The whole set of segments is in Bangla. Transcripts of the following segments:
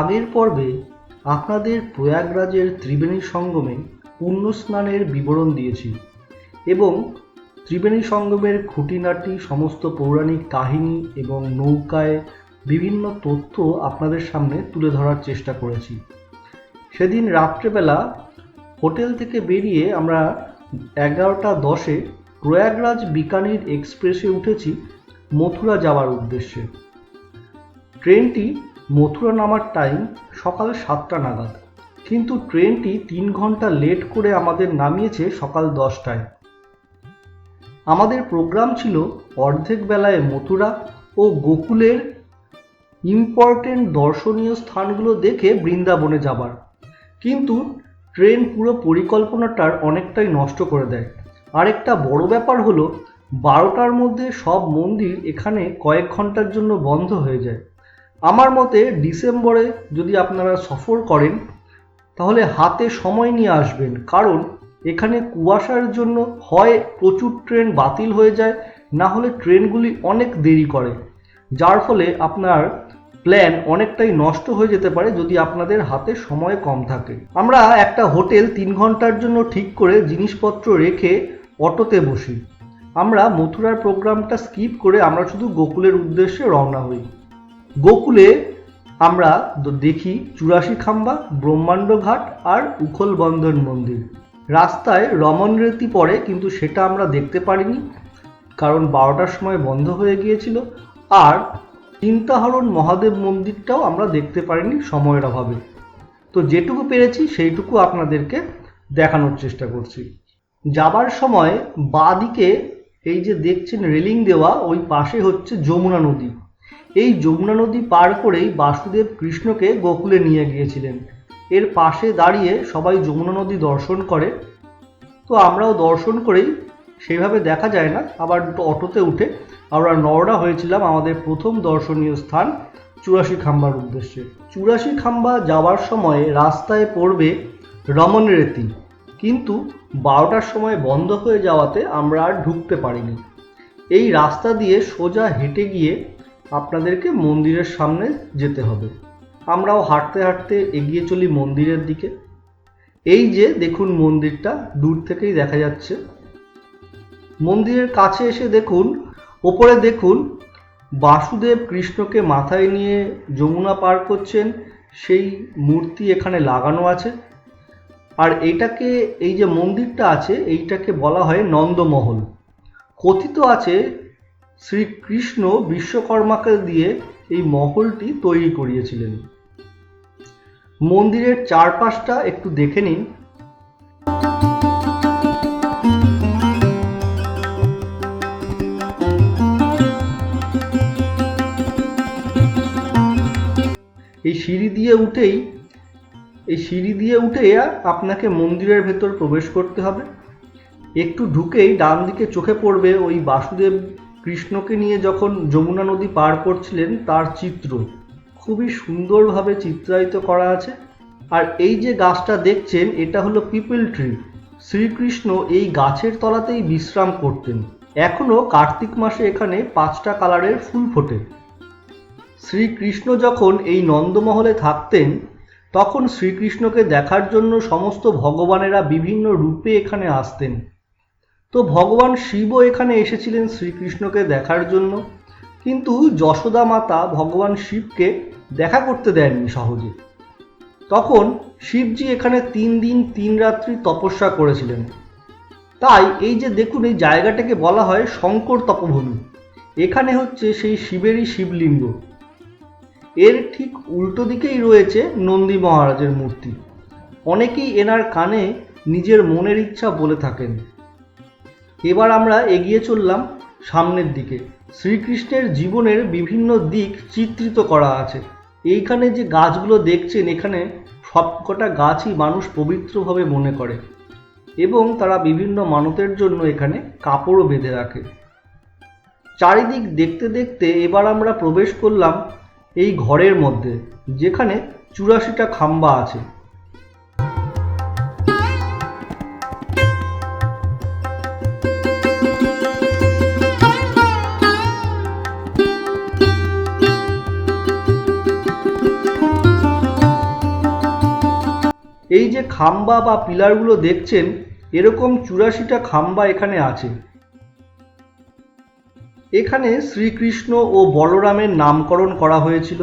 আগের পর্বে আপনাদের প্রয়াগরাজের ত্রিবেণী সঙ্গমে পুণ্য স্নানের বিবরণ দিয়েছি এবং ত্রিবেণী সঙ্গমের খুঁটিনাটি সমস্ত পৌরাণিক কাহিনী এবং নৌকায় বিভিন্ন তথ্য আপনাদের সামনে তুলে ধরার চেষ্টা করেছি। সেদিন রাত্রেবেলা হোটেল থেকে বেরিয়ে আমরা এগারোটা দশে প্রয়াগরাজ বিকানির এক্সপ্রেসে উঠেছি মথুরা যাওয়ার উদ্দেশ্যে। ট্রেনটি মথুরা নামার টাইম সকাল সাতটা নাগাদ। কিন্তু ট্রেনটি তিন ঘণ্টা লেট করে আমাদের নামিয়েছে সকাল দশটায়। আমাদের প্রোগ্রাম ছিল অর্ধেক বেলায় মথুরা ও গোকুলের ইম্পর্টেন্ট দর্শনীয় স্থানগুলো দেখে বৃন্দাবনে যাবার। কিন্তু ট্রেন পুরো পরিকল্পনাটার অনেকটাই নষ্ট করে দেয়। আরেকটা বড় ব্যাপার হলো, বারোটার মধ্যে সব মন্দির এখানে কয়েক ঘণ্টার জন্য বন্ধ হয়ে যায়। আমার মতে ডিসেম্বরে যদি আপনারা সফর করেন, তাহলে হাতে সময় নিয়ে আসবেন। কারণ এখানে কুয়াশার জন্য হয় প্রচুর ট্রেন বাতিল হয়ে যায়, না হলে ট্রেনগুলি অনেক দেরি করে। যার ফলে আপনার প্ল্যান অনেকটাই নষ্ট হয়ে যেতে পারে যদি আপনাদের হাতে সময় কম থাকে। আমরা একটা হোটেল তিন ঘণ্টার জন্য ঠিক করে জিনিসপত্র রেখে অটোতে বসি। আমরা মথুরার প্রোগ্রামটা স্কিপ করে আমরা শুধু গোকুলের উদ্দেশ্যে রওনা হই। গোকুলে আমরা দেখি চুরাশি খাম্বা, ব্রহ্মাণ্ড ঘাট আর উখল বন্ধন মন্দির। রাস্তায় রমন রেতি পড়ে, কিন্তু সেটা আমরা দেখতে পারিনি, কারণ বারোটার সময় বন্ধ হয়ে গিয়েছিল। আর চিন্তাহরণ মহাদেব মন্দিরটাও আমরা দেখতে পারিনি সময়ের অভাবে। তো যেটুকু পেরেছি, সেইটুকু আপনাদেরকে দেখানোর চেষ্টা করছি। যাবার সময় বাঁ দিকে এই যে দেখছেন রেলিং দেওয়া, ওই পাশে হচ্ছে যমুনা নদী। এই যমুনা নদী পার করেই বাসুদেব কৃষ্ণকে গোকুলে নিয়ে গিয়েছিলেন। এর পাশে দাঁড়িয়ে সবাই যমুনা নদী দর্শন করে। তো আমরাও দর্শন করেই সেইভাবে দেখা যায় না, আবার অটোতে উঠে আমরা নরডা হয়েছিলাম আমাদের প্রথম দর্শনীয় স্থান চুরাশি খাম্বার উদ্দেশ্যে। চুরাশি খাম্বা যাওয়ার সময় রাস্তায় পড়বে রমনরেতি কিন্তু বারোটার সময় বন্ধ হয়ে যাওয়াতে আমরা আর ঢুকতে পারিনি। এই রাস্তা দিয়ে সোজা হেঁটে গিয়ে আপনাদেরকে মন্দিরের সামনে যেতে হবে। আমরাও হাঁটতে হাঁটতে এগিয়ে চলি মন্দিরের দিকে। এই যে দেখুন মন্দিরটা, দূর থেকেই দেখা যাচ্ছে। মন্দিরের কাছে এসে দেখুন, ওপরে দেখুন, বাসুদেব কৃষ্ণকে মাথায় নিয়ে যমুনা পার করছেন, সেই মূর্তি এখানে লাগানো আছে। আর এটাকে এই যে মন্দিরটা আছে, এইটাকে বলা হয় নন্দমহল। কথিত আছে শ্রীকৃষ্ণ বিশ্বকর্মাকে দিয়ে এই মহলটি তৈরি করিয়েছিলেন। মন্দিরের চারপাশটা একটু দেখে নিন। এই সিঁড়ি দিয়ে উঠেই, এই সিঁড়ি দিয়ে উঠে আপনাকে মন্দিরের ভেতর প্রবেশ করতে হবে। একটু ঢুকেই ডান দিকে চোখে পড়বে ওই বাসুদেব কৃষ্ণকে নিয়ে যখন যমুনা নদী পার করছিলেন, তার চিত্র খুবই সুন্দরভাবে চিত্রায়িত করা আছে। আর এই যে গাছটা দেখছেন, এটা হলো পিপল ট্রি। শ্রীকৃষ্ণ এই গাছের তলাতেই বিশ্রাম করতেন। এখনও কার্তিক মাসে এখানে পাঁচটা কালারের ফুল ফোটে। শ্রীকৃষ্ণ যখন এই নন্দমহলে থাকতেন, তখন শ্রীকৃষ্ণকে দেখার জন্য সমস্ত ভগবানেরা বিভিন্ন রূপে এখানে আসতেন। তো ভগবান শিবও এখানে এসেছিলেন শ্রীকৃষ্ণকে দেখার জন্য। কিন্তু যশোদা মাতা ভগবান শিবকে দেখা করতে দেননি সহজে। তখন শিবজি এখানে তিন দিন, তিন রাত্রি তপস্যা করেছিলেন। তাই এই যে দেখুন, এই জায়গাটাকে বলা হয় শঙ্কর তপভূমি। এখানে হচ্ছে সেই শিবেরই শিবলিঙ্গ। এর ঠিক উল্টো দিকেই রয়েছে নন্দী মহারাজের মূর্তি। অনেকেই এনার কানে নিজের মনের ইচ্ছা বলে থাকেন। এবার আমরা এগিয়ে চললাম সামনের দিকে। শ্রীকৃষ্ণের জীবনের বিভিন্ন দিক চিত্রিত করা আছে। এইখানে যে গাছগুলো দেখছেন, এখানে সবকটা গাছই মানুষ পবিত্রভাবে মনে করে এবং তারা বিভিন্ন মানতের জন্য এখানে কাপড়ও বেঁধে রাখে। চারিদিক দেখতে দেখতে এবার আমরা প্রবেশ করলাম এই ঘরের মধ্যে, যেখানে চুরাশিটা খাম্বা আছে। এই যে খাম্বা বা পিলারগুলো দেখছেন, এরকম চুরাশিটা খাম্বা এখানে আছে। এখানে শ্রীকৃষ্ণ ও বলরামের নামকরণ করা হয়েছিল।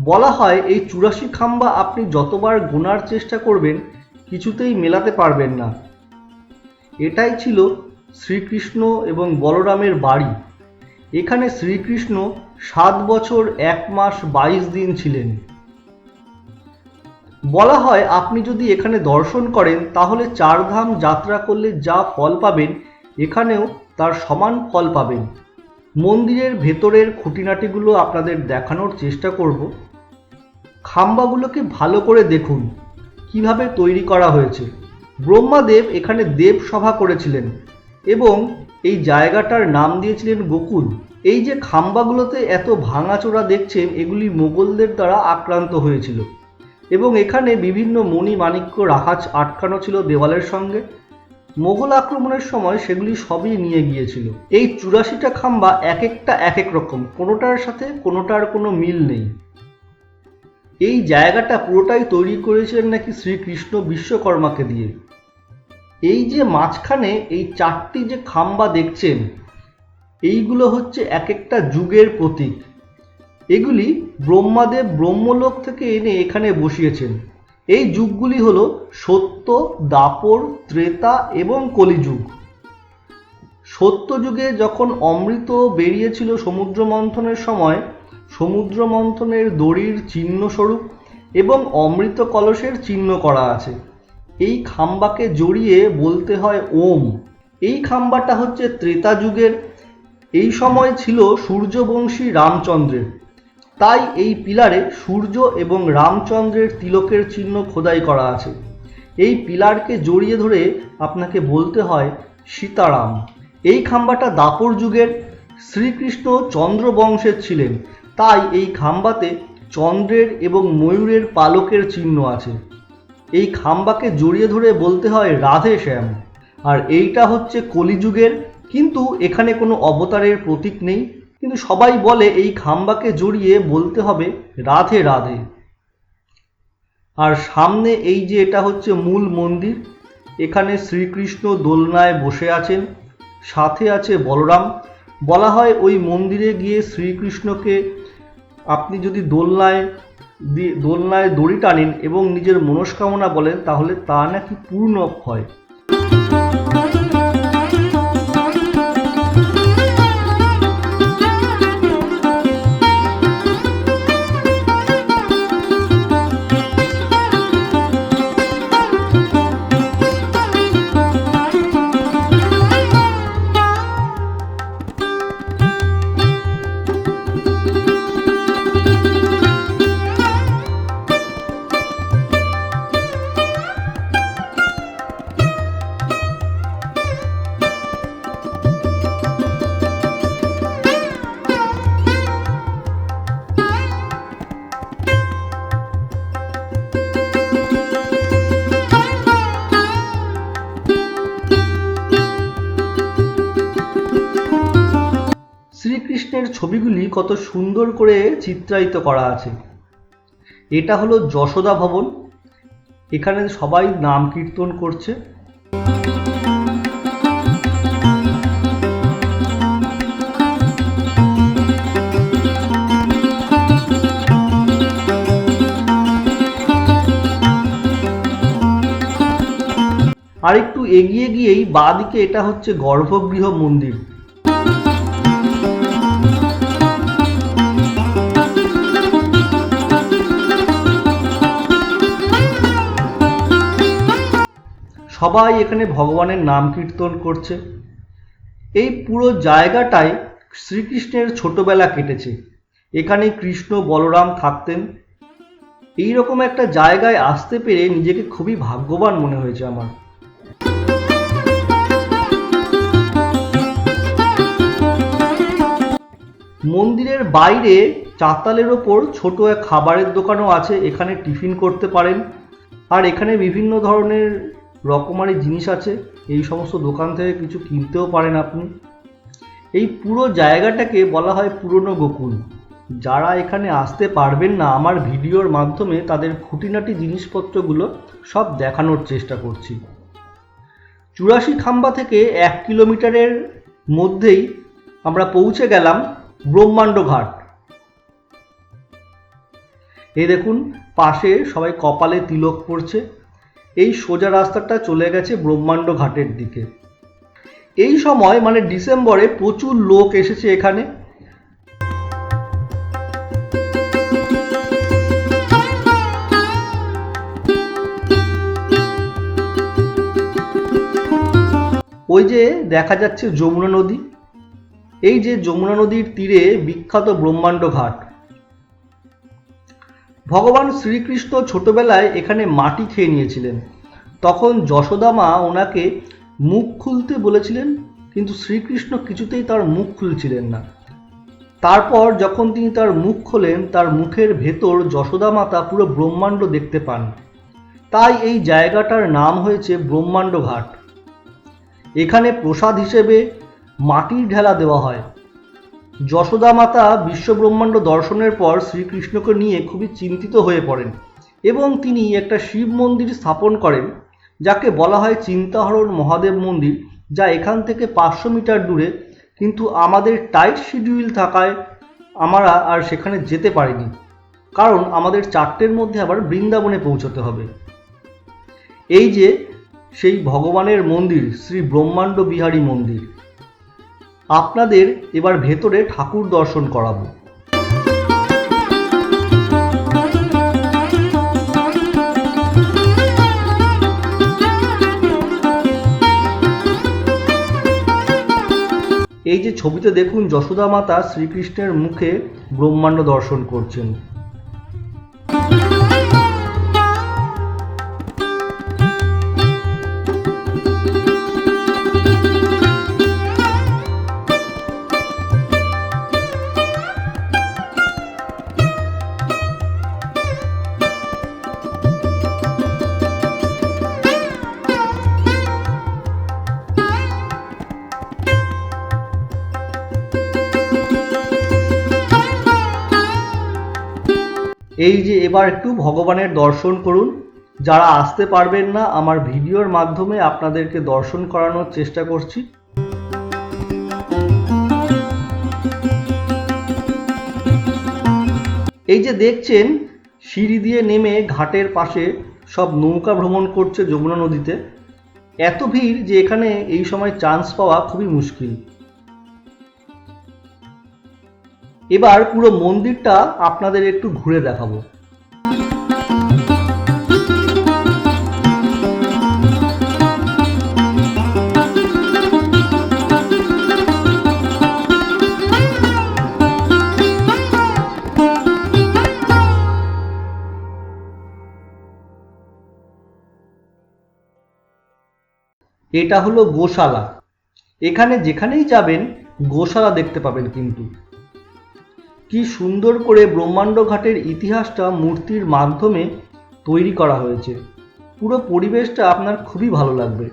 বলা হয় এই চুরাশি খাম্বা আপনি যতবার গোনার চেষ্টা করবেন, কিছুতেই মেলাতে পারবেন না। এটাই ছিল শ্রীকৃষ্ণ এবং বলরামের বাড়ি। এখানে শ্রীকৃষ্ণ সাত বছর এক মাস বাইশ দিন ছিলেন। বলা হয় আপনি যদি এখানে দর্শন করেন, তাহলে চারধাম যাত্রা করলে যা ফল পাবেন, এখানেও তার সমান ফল পাবেন। মন্দিরের ভেতরের খুঁটিনাটিগুলো আপনাদের দেখানোর চেষ্টা করব। খাম্বাগুলোকে ভালো করে দেখুন, কীভাবে তৈরি করা হয়েছে। ব্রহ্মাদেব এখানে দেব সভা করেছিলেন এবং এই জায়গাটার নাম দিয়েছিলেন গোকুল। এই যে খাম্বাগুলোতে এত ভাঙাচোরা দেখছেন, এগুলি মোগলদের দ্বারা আক্রান্ত হয়েছিল। এবং এখানে বিভিন্ন মণি মাণিক্য রাখা আটকানো ছিল দেওয়ালের সঙ্গে। মোগল আক্রমণের সময় সেগুলি সবই নিয়ে গিয়েছিল। এই চুরাশিটা খাম্বা এক একটা এক এক রকম, কোনোটার সাথে কোনোটার কোনো মিল নেই। এই জায়গাটা পুরোটাই তৈরি করেছিলেন নাকি শ্রীকৃষ্ণ বিশ্বকর্মাকে দিয়ে। এই যে মাঝখানে এই চারটি যে খাম্বা দেখছেন, এইগুলো হচ্ছে এক একটা যুগের প্রতীক। এগুলি ব্রহ্মাদেব ব্রহ্মলোক থেকে এনে এখানে বসিয়েছেন। এই যুগগুলি হল সত্য, দাপর, ত্রেতা এবং কলিযুগ। সত্য যুগে যখন অমৃত বেরিয়েছিল সমুদ্র মন্থনের সময়, সমুদ্র মন্থনের দড়ির চিহ্ন স্বরূপ এবং অমৃত কলসের চিহ্ন করা আছে। এই খাম্বাকে জড়িয়ে বলতে হয় ওম। এই খাম্বাটা হচ্ছে ত্রেতা যুগের। এই সময় ছিল সূর্যবংশী রামচন্দ্রের। তাই এই পিলারে সূর্য এবং রামচন্দ্রের তিলকের চিহ্ন খোদাই করা আছে। এই পিলারকে জড়িয়ে ধরে আপনাকে বলতে হয় সীতারাম। এই খাম্বাটা দাপর যুগের শ্রীকৃষ্ণ চন্দ্রবংশের ছিলেন। তাই এই খাম্বাতে চন্দ্রের এবং ময়ূরের পালকের চিহ্ন আছে। এই খাম্বাকে জড়িয়ে ধরে বলতে হয় রাধে শ্যাম। আর এইটা হচ্ছে কলিযুগের, কিন্তু এখানে কোনো অবতারের প্রতীক নেই। কিন্তু সবাই বলে এই খাম্বাকে জড়িয়ে বলতে হবে রাধে রাধে। আর সামনে এই যে এটা হচ্ছে মূল মন্দির, এখানে শ্রীকৃষ্ণ দোলনায় বসে আছেন, সাথে আছে বলরাম। বলা হয় ওই মন্দিরে গিয়ে শ্রীকৃষ্ণকে আপনি যদি দোলনায় দোলনায় দড়ি টানেন এবং নিজের মনস্কামনা বলেন, তাহলে তা নাকি পূর্ণ হয় ছবিগুলি কত সুন্দর করে চিত্রায়িত করা আছে। এটা হলো যশোদা ভবন। এখানে সবাই নাম কীর্তন করছে। আর একটু এগিয়ে গিয়েই বাঁদিকে এটা হচ্ছে গর্ভগৃহ মন্দির। সবাই এখানে ভগবানের নাম কীর্তন করছে। এই পুরো জায়গাটায় শ্রীকৃষ্ণের ছোটবেলা কেটেছে। এখানে কৃষ্ণ বলরাম থাকতেন। এই রকম একটা জায়গায় আসতে পেরে নিজেকে খুবই ভাগ্যবান মনে হয়েছে আমার। মন্দিরের বাইরে চাতালের ওপর ছোট এক খাবারের দোকানও আছে। এখানে টিফিন করতে পারেন। আর এখানে বিভিন্ন ধরনের রকমারি জিনিস আছে, এই সমস্ত দোকান থেকে কিছু কিনতেও পারেন আপনি। এই পুরো জায়গাটাকে বলা হয় পুরনো গোকুল। যারা এখানে আসতে পারবেন না, আমার ভিডিওর মাধ্যমে তাদের খুঁটিনাটি জিনিসপত্রগুলো সব দেখানোর চেষ্টা করছি। চুরাশি খাম্বা থেকে এক কিলোমিটারের মধ্যেই আমরা পৌঁছে গেলাম ব্রহ্মাণ্ড ঘাট। এই দেখুন, পাশে সবাই কপালে তিলক পড়ছে এই সোজা রাস্তাটা চলে গেছে ব্রহ্মাণ্ড ঘাটের দিকে। এই সময় মানে ডিসেম্বরে প্রচুর লোক এসেছে এখানে। ওই যে দেখা যাচ্ছে যমুনা নদী। এই যে যমুনা নদীর তীরে বিখ্যাত ব্রহ্মাণ্ড ঘাট। ভগবান শ্রীকৃষ্ণ ছোটবেলায় এখানে মাটি খেয়ে নিয়েছিলেন। তখন যশোদা মা ওনাকে মুখ খুলতে বলেছিলেন, কিন্তু শ্রীকৃষ্ণ কিছুতেই তার মুখ খুলছিলেন না। তারপর যখন তিনি তার মুখ খোলেন, তার মুখের ভেতর যশোদা মাতা পুরো ব্রহ্মাণ্ড দেখতে পান। তাই এই জায়গাটার নাম হয়েছে ব্রহ্মাণ্ড ঘাট। এখানে প্রসাদ হিসেবে মাটির ঢেলা দেওয়া হয়। যশোদা মাতা বিশ্বব্রহ্মাণ্ড দর্শনের পর শ্রীকৃষ্ণকে নিয়ে খুবই চিন্তিত হয়ে পড়েন এবং তিনি একটা শিব মন্দির স্থাপন করেন, যাকে বলা হয় চিন্তাহরণ মহাদেব মন্দির, যা এখান থেকে পাঁচশো মিটার দূরে, কিন্তু আমাদের টাইট শিডিউল থাকায় আমরা আর সেখানে যেতে পারিনি। কারণ আমাদের চারটের মধ্যে আবার বৃন্দাবনে পৌঁছতে হবে। এই যে সেই ভগবানের মন্দির, শ্রী ব্রহ্মাণ্ড বিহারী মন্দির। আপনাদের এবার ভেতরে ঠাকুর দর্শন করাবো। এই যে ছবিতে দেখুন যশোদা মাতা শ্রীকৃষ্ণের মুখে ব্রহ্মাণ্ড দর্শন করছেন। এবার একটু ভগবানের দর্শন করুন। যারা আসতে পারবেন না, আমার ভিডিওর মাধ্যমে আপনাদেরকে দর্শন করানোর চেষ্টা করছি। এই যে দেখছেন, সিঁড়ি দিয়ে নেমে ঘাটের পাশে সব নৌকা ভ্রমণ করছে যমুনা নদীতে। এত ভিড় যে এখানে এই সময় চান্স পাওয়া খুবই মুশকিল। এবার পুরো মন্দিরটা আপনাদের একটু ঘুরে দেখাবো। এটা হলো গোশালা। এখানে যেখানেই যাবেন, গোশালা দেখতে পাবেন কিন্তু। কি সুন্দর করে ব্রহ্মাণ্ড ঘাটের ইতিহাসটা মূর্তির মাধ্যমে তৈরি করা হয়েছে। পুরো পরিবেশটা আপনার খুবই ভালো লাগবে।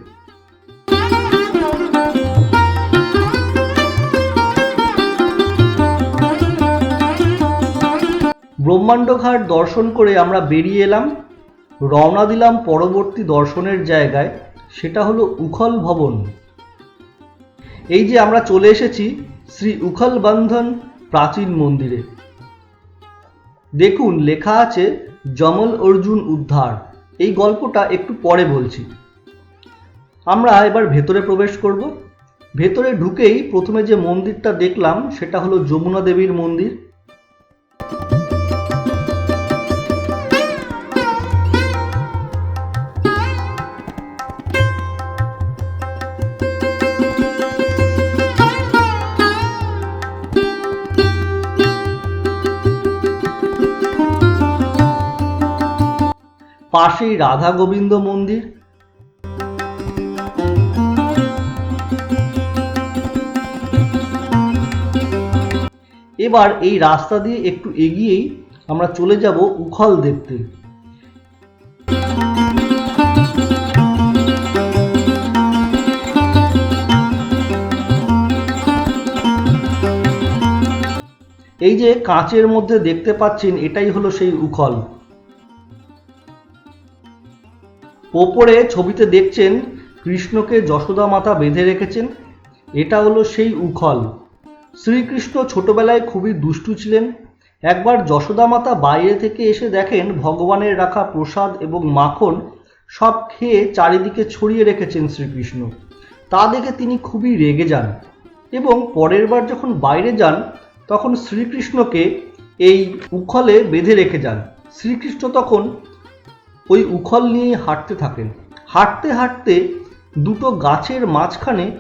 ব্রহ্মাণ্ড ঘাট দর্শন করে আমরা বেরিয়ে এলাম। রওনা দিলাম পরবর্তী দর্শনের জায়গায়। সেটা হলো উখল ভবন। এই যে আমরা চলে এসেছি শ্রী উখল বন্ধন প্রাচীন মন্দিরে। দেখুন, লেখা আছে জমল অর্জুন উদ্ধার। এই গল্পটা একটু পরে বলছি। আমরা এবার ভেতরে প্রবেশ করব। ভেতরে ঢুকেই প্রথমে যে মন্দিরটা দেখলাম, সেটা হলো যমুনা দেবীর মন্দির। পাশেই রাধা গোবিন্দ মন্দির। এবার এই রাস্তা দিয়ে একটু এগিয়েই আমরা চলে যাব উখল দেখতে। এই যে কাঁচের মধ্যে দেখতে পাচ্ছেন, এটাই হলো সেই উখল। ওপরে ছবিতে দেখছেন কৃষ্ণকে যশোদা মাতা বেঁধে রেখেছেন। এটা হলো সেই উখল। শ্রীকৃষ্ণ ছোটবেলায় খুবই দুষ্টু ছিলেন। একবার যশোদা মাতা বাইরে থেকে এসে দেখেন ভগবানের রাখা প্রসাদ এবং মাখন সব খেয়ে চারিদিকে ছড়িয়ে রেখেছেন শ্রীকৃষ্ণ। তা দেখে তিনি খুবই রেগে যান এবং পরের বার যখন বাইরে যান, তখন শ্রীকৃষ্ণকে এই উখলে বেঁধে রেখে যান। শ্রীকৃষ্ণ তখন ওই উখল নিয়ে হাঁটতে থাকেন। হাঁটতে হাঁটতে দুটো গাছের মাঝখানে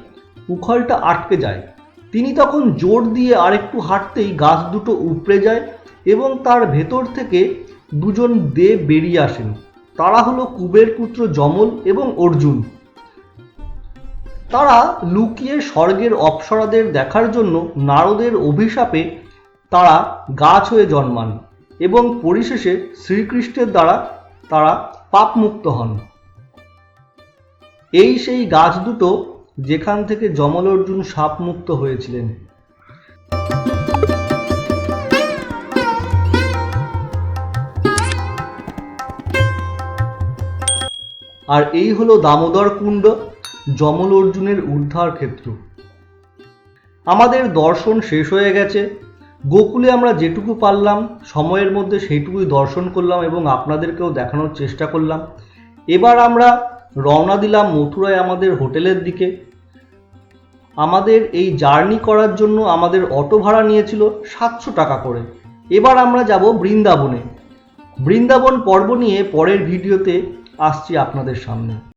উখলটা আটকে যায়। তিনি তখন জোর দিয়ে আরেকটু হাঁটতেই গাছ দুটো উপড়ে যায় এবং তার ভেতর থেকে দুজন দেব বেরিয়ে আসেন। তারা হলো কুবের পুত্র যমল এবং অর্জুন। তারা লুকিয়ে স্বর্গের অপ্সরাদের দেখার জন্য নারদের অভিশাপে তারা গাছ হয়ে জন্মান এবং পরিশেষে শ্রীকৃষ্ণের দ্বারা তারা পাপমুক্ত হন। এই সেই গাছ দুটো যেখান থেকে যমল অর্জুন সাপমুক্ত হয়েছিলেন। আর এই হলো দামোদর কুণ্ড যমল অর্জুনের উদ্ধার ক্ষেত্র আমাদের দর্শন শেষ হয়ে গেছে। গোকুলে আমরা যেটুকু পারলাম, সময়ের মধ্যে সেইটুকুই দর্শন করলাম এবং আপনাদেরকেও দেখানোর চেষ্টা করলাম। এবার আমরা রওনা দিলাম মথুরায় আমাদের হোটেলের দিকে। আমাদের এই জার্নি করার জন্য আমাদের অটো ভাড়া নিয়েছিল সাতশো টাকা করে। এবার আমরা যাব বৃন্দাবনে। বৃন্দাবন পর্ব নিয়ে পরের ভিডিওতে আসছি আপনাদের সামনে।